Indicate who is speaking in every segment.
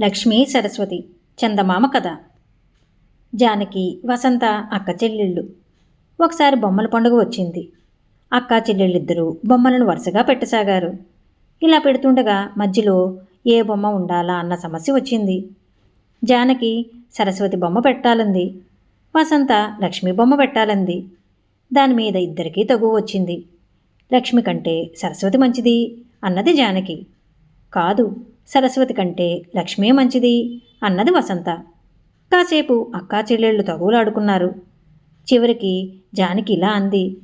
Speaker 1: లక్ష్మీ సరస్వతి చందమామ కథ. జానకి వసంత అక్క చెల్లెళ్ళు. ఒకసారి బొమ్మల పండుగ వచ్చింది. అక్క చెల్లెళ్ళిద్దరూ బొమ్మలను వరుసగా పెట్టసాగారు. ఇలా పెడుతుండగా మధ్యలో ఏ బొమ్మ ఉండాలా అన్న సమస్య వచ్చింది. జానకి సరస్వతి బొమ్మ పెట్టాలంది. వసంత లక్ష్మి బొమ్మ పెట్టాలంది. దాని మీద ఇద్దరికీ తగువ వచ్చింది. లక్ష్మి కంటే సరస్వతి మంచిది అన్నది జానకి. కాదు సరస్వతి కంటే లక్ష్మే మంచిది అన్నది వసంత. కాసేపు అక్కా చెల్లెళ్ళు తగువులాడుకున్నారు చివరికి జానికి ఇలా అంది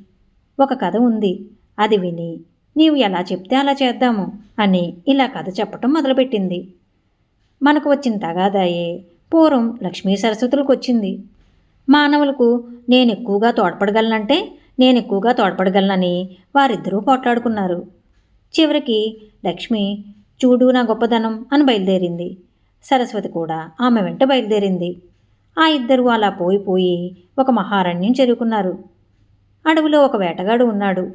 Speaker 1: ఒక కథ ఉంది అది విని నీవు ఎలా చెప్తే అలా చేద్దాము అని ఇలా కథ చెప్పటం మొదలుపెట్టింది. మనకు వచ్చిన తగాదాయే పూర్వం లక్ష్మీ సరస్వతులకు వచ్చింది. మానవులకు నేను ఎక్కువగా తోడ్పడగలనంటే నేను ఎక్కువగా తోడ్పడగలనని వారిద్దరూ పోట్లాడుకున్నారు. చివరికి లక్ష్మి చూడు నా గొప్పదనం అని బయలుదేరింది. సరస్వతి కూడా ఆమె వెంట బయలుదేరింది. ఆ ఇద్దరు అలా పోయిపోయి ఒక మహారణ్యం చేరుకున్నారు. అడవిలో ఒక వేటగాడు ఉన్నాడు.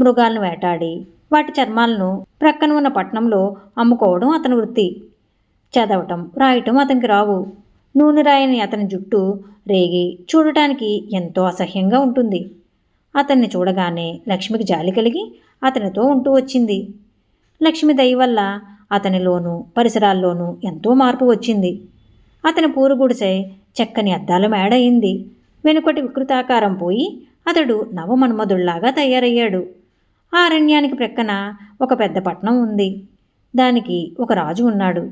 Speaker 1: మృగాలను వేటాడి వాటి చర్మాలను ప్రక్కన ఉన్న పట్టణంలో అమ్ముకోవడం అతని వృత్తి. చదవటం రాయటం అతనికి రావు. నూనె రాయని అతని జుట్టు రేగి చూడటానికి ఎంతో అసహ్యంగా ఉంటుంది. అతన్ని చూడగానే లక్ష్మికి జాలి కలిగి అతనితో ఉంటూ వచ్చింది. లక్ష్మి దయ వల్ల అతనిలోనూ పరిసరాల్లోనూ ఎంతో మార్పు వచ్చింది. అతని పూరుగుడిసే చెక్కని అద్దాల మేడయింది. వెనుకటి వికృతాకారం పోయి అతడు నవమన్మధుళ్ళాగా తయారయ్యాడు. ఆ అరణ్యానికి ప్రక్కన ఒక పెద్ద పట్నం ఉంది. దానికి ఒక రాజు ఉన్నాడు.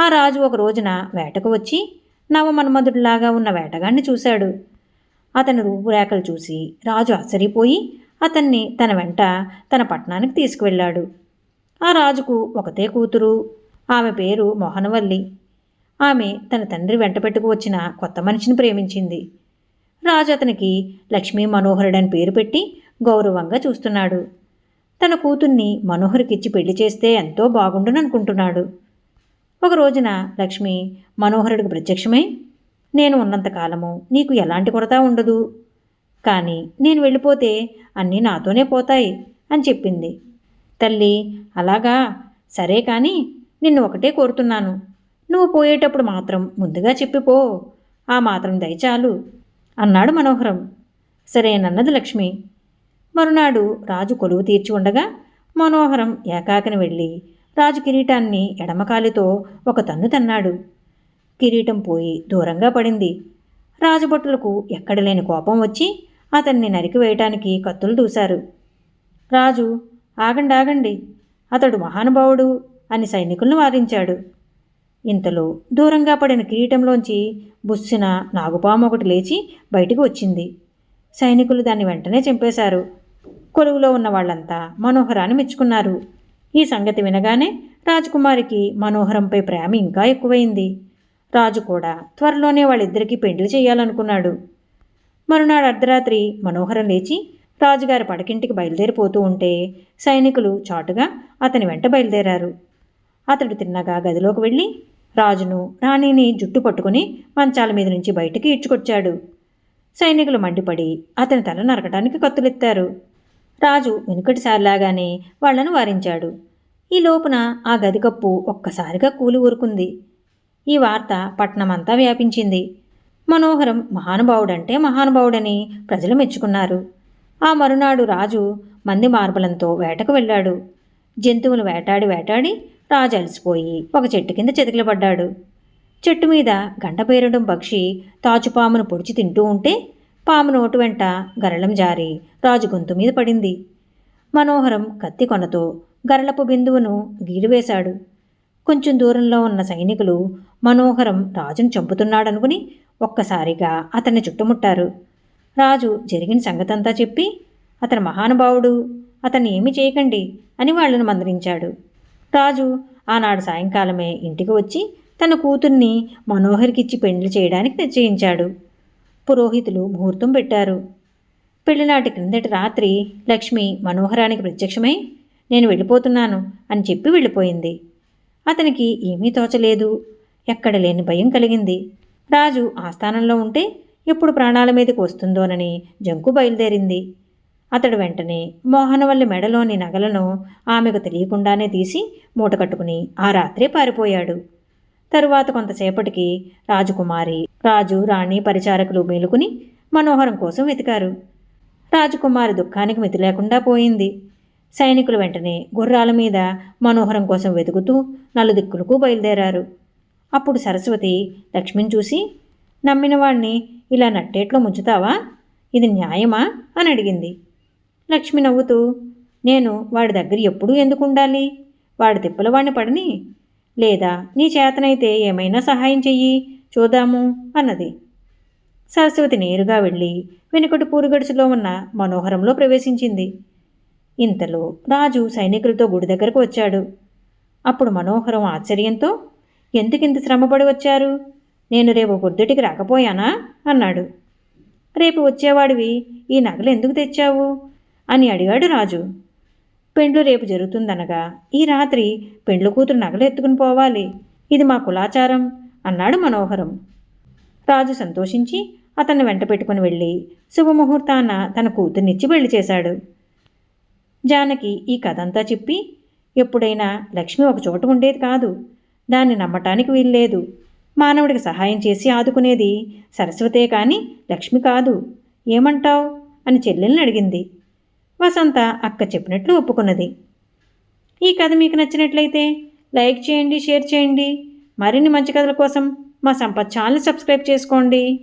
Speaker 1: ఆ రాజు ఒక రోజున వేటకు వచ్చి నవమన్మధుడిలాగా ఉన్న వేటగాన్ని చూశాడు. అతని రూపురేఖలు చూసి రాజు ఆశ్చర్యపోయి అతన్ని తన వెంట తన పట్టణానికి తీసుకువెళ్ళాడు. ఆ రాజుకు ఒకతే కూతురు. ఆమె పేరు మోహనవల్లి. ఆమె తన తండ్రి వెంట పెట్టుకు వచ్చిన కొత్త మనిషిని ప్రేమించింది. రాజు అతనికి లక్ష్మీ మనోహరుడని పేరు పెట్టి గౌరవంగా చూస్తున్నాడు. తన కూతుర్ని మనోహర్కిచ్చి పెళ్ళి చేస్తే ఎంతో బాగుండుననుకుంటున్నాడు ఒక రోజున లక్ష్మి మనోహరుడికి ప్రత్యక్షమై నేను ఉన్నంతకాలము నీకు ఎలాంటి కొరత ఉండదు. కానీ నేను వెళ్ళిపోతే అన్నీ నాతోనే పోతాయి అని చెప్పింది. తల్లి అలాగా? సరే కానీ నిన్ను ఒకటే కోరుతున్నాను. నువ్వు పోయేటప్పుడు మాత్రం ముందుగా చెప్పిపో. ఆ మాత్రం దయచాలు అన్నాడు మనోహరం. సరేనన్నది లక్ష్మి. మరునాడు రాజు కొలువు తీర్చి ఉండగా మనోహరం ఏకాకిని వెళ్ళి రాజు కిరీటాన్ని ఎడమకాలితో ఒక తన్ను తన్నాడు. కిరీటం పోయి దూరంగా పడింది. రాజుభటులకు ఎక్కడ లేని కోపం వచ్చి అతన్ని నరికివేయటానికి కత్తులు దూశారు. రాజు ఆగండి ఆగండి. అతడు మహానుభావుడు అని సైనికులను వారించాడు ఇంతలో దూరంగా పడిన కిరీటంలోంచి బుస్సిన నాగుపాము ఒకటి లేచి బయటికి వచ్చింది. సైనికులు దాన్ని వెంటనే చంపేశారు. కొలువులో ఉన్న వాళ్ళంతా మనోహరాన్ని మెచ్చుకున్నారు. ఈ సంగతి వినగానే రాజకుమారికి మనోహరంపై ప్రేమ ఇంకా ఎక్కువైంది. రాజు కూడా త్వరలోనే వాళ్ళిద్దరికీ పెండ్లి చేయాలనుకున్నాడు. మరునాడు అర్ధరాత్రి మనోహరం లేచి రాజుగారి పడకింటికి బయలుదేరిపోతూ ఉంటే సైనికులు చాటుగా అతని వెంట బయలుదేరారు. అతడు తిన్నగా గదిలోకి వెళ్ళి రాజును రాణిని జుట్టు పట్టుకుని మంచాల మీద నుంచి బయటికి ఈడ్చుకొచ్చాడు. సైనికులు మండిపడి అతని తల నరకటానికి కత్తులెత్తారు. రాజు వెనుకటిసారిలాగానే వాళ్ళను వారించాడు. ఈ లోపున ఆ గది కప్పు ఒక్కసారిగా కూలి ఊరుకుంది. ఈ వార్త పట్నమంతా వ్యాపించింది. మనోహరం మహానుభావుడంటే మహానుభావుడని ప్రజలు మెచ్చుకున్నారు. ఆ మరునాడు రాజు మంది మార్బలంతో వేటకు వెళ్ళాడు. జంతువులు వేటాడి వేటాడి రాజు అలసిపోయి ఒక చెట్టు కింద చెతికిలబడ్డాడు చెట్టు మీద గంటపేరడం పక్షి తాచుపామును పొడిచి తింటూ ఉంటే పాము నోటు వెంట గరళం జారి రాజు గొంతు మీద పడింది. మనోహరం కత్తి కొనతో గరళపు బిందువును గీడివేశాడు కొంచెం దూరంలో ఉన్న సైనికులు మనోహరం రాజును చంపుతున్నాడనుకుని ఒక్కసారిగా అతన్ని చుట్టుముట్టారు. రాజు జరిగిన సంగతంతా చెప్పి అతను మహానుభావుడు అతన్ని ఏమి చేయకండి అని వాళ్ళను మందరించాడు రాజు ఆనాడు సాయంకాలమే ఇంటికి వచ్చి తన కూతుర్ని మనోహర్కిచ్చి పెండ్లి చేయడానికి నిశ్చయించాడు. పురోహితులు ముహూర్తం పెట్టారు. పెళ్ళినాటి క్రిందటి రాత్రి లక్ష్మి మనోహరానికి ప్రత్యక్షమై నేను వెళ్ళిపోతున్నాను అని చెప్పి వెళ్ళిపోయింది. అతనికి ఏమీ తోచలేదు. ఎక్కడ లేని భయం కలిగింది. రాజు ఆస్థానంలో ఉంటే ఎప్పుడు ప్రాణాల మీదకి వస్తుందోనని జంకు బయలుదేరింది. అతడు వెంటనే మోహనవల్లి మెడలోని నగలను ఆమెకు తెలియకుండానే తీసి మూట కట్టుకుని ఆ రాత్రే పారిపోయాడు. తరువాత కొంతసేపటికి రాజకుమారి రాజు రాణి పరిచారకులు మేలుకుని మనోహరం కోసం వెతికారు. రాజకుమారి దుఃఖానికి మితి లేకుండా పోయింది. సైనికులు వెంటనే గుర్రాల మీద మనోహరం కోసం వెతుకుతూ నలుదిక్కులకు బయలుదేరారు. అప్పుడు సరస్వతి లక్ష్మిని చూసి నమ్మిన వాణ్ణి ఇలా నట్టేట్లో ముంచుతావా? ఇది న్యాయమా? అని అడిగింది. లక్ష్మి నవ్వుతూ నేను వాడి దగ్గర ఎప్పుడూ ఎందుకు ఉండాలి? వాడి తిప్పల వాడిని పడని? లేదా నీ చేతనైతే ఏమైనా సహాయం చెయ్యి చూద్దాము అన్నది. సరస్వతి నేరుగా వెళ్ళి వెనుకటి పూరుగడుసులో ఉన్న మనోహరంలో ప్రవేశించింది. ఇంతలో రాజు సైనికులతో గుడి దగ్గరకు వచ్చాడు. అప్పుడు మనోహరం ఆశ్చర్యంతో ఎందుకింత శ్రమపడి వచ్చారు? నేను రేపు పొద్దుటికి రాకపోయానా? అన్నాడు. రేపు వచ్చేవాడివి ఈ నగలు ఎందుకు తెచ్చావు? అని అడిగాడు రాజు. పెండ్లు రేపు జరుగుతుందనగా ఈ రాత్రి పెండ్లు కూతురు నగలు ఎత్తుకుని పోవాలి. ఇది మా కులాచారం అన్నాడు మనోహరం. రాజు సంతోషించి అతన్ని వెంట పెట్టుకుని వెళ్ళి శుభముహూర్తాన తన కూతుర్నిచ్చి పెళ్ళి చేశాడు. జానకి ఈ కథంతా చెప్పి ఎప్పుడైనా లక్ష్మి ఒక చోట ఉండేది కాదు. దాన్ని నమ్మటానికి వీల్లేదు. మానవుడికి సహాయం చేసి ఆదుకునేది సరస్వతే కానీ లక్ష్మి కాదు. ఏమంటావు? అని చెల్లెల్ని అడిగింది. వసంత అక్క చెప్పినట్లు ఒప్పుకున్నది. ఈ కథ మీకు నచ్చినట్లయితే లైక్ చేయండి షేర్ చేయండి. మరిన్ని మంచి కథల కోసం మా సంపత్ ఛానల్ సబ్స్క్రైబ్ చేసుకోండి.